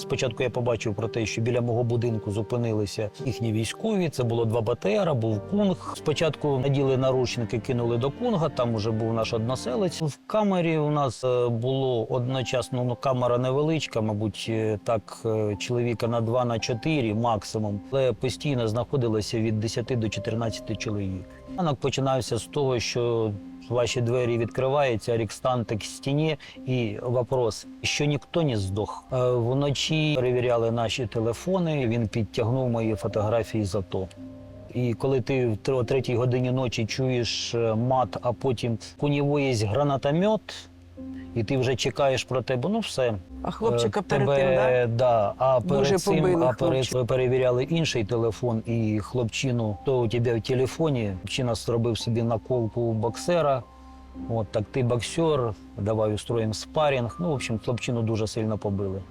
Спочатку я побачив про те, що біля мого будинку зупинилися їхні військові. Це було два БТРа, був кунг. Спочатку наділи наручники, кинули до кунга. Там уже був наш односелець. В камері у нас е, було одночасно ну, камера невеличка, мабуть, е, так е, чоловіка на два, на чотири максимум. Але постійно знаходилося від 10 до 14 чоловік. Ранок починався з того, що ваші двері відкриваються, арекстанти к стіні, і вопрос, що ніхто не здох. Е, Вночі перевіряли наші телефони. Він підтягнув мої фотографії з АТО. І коли ти в третій годині ночі чуєш е, мат, а потім у нього є гранатомет, і ти вже чекаєш про тебе, ну все. А хлопчика тебе, перед тим, да? да? А Дуже цим а перед перевіряли інший телефон і хлопчину, то у тебе в телефоні. Хлопчина зробив собі наколку боксера. От так ти боксер, давай устроїмо спарінг. Ну, в общем, хлопчину дуже сильно побили.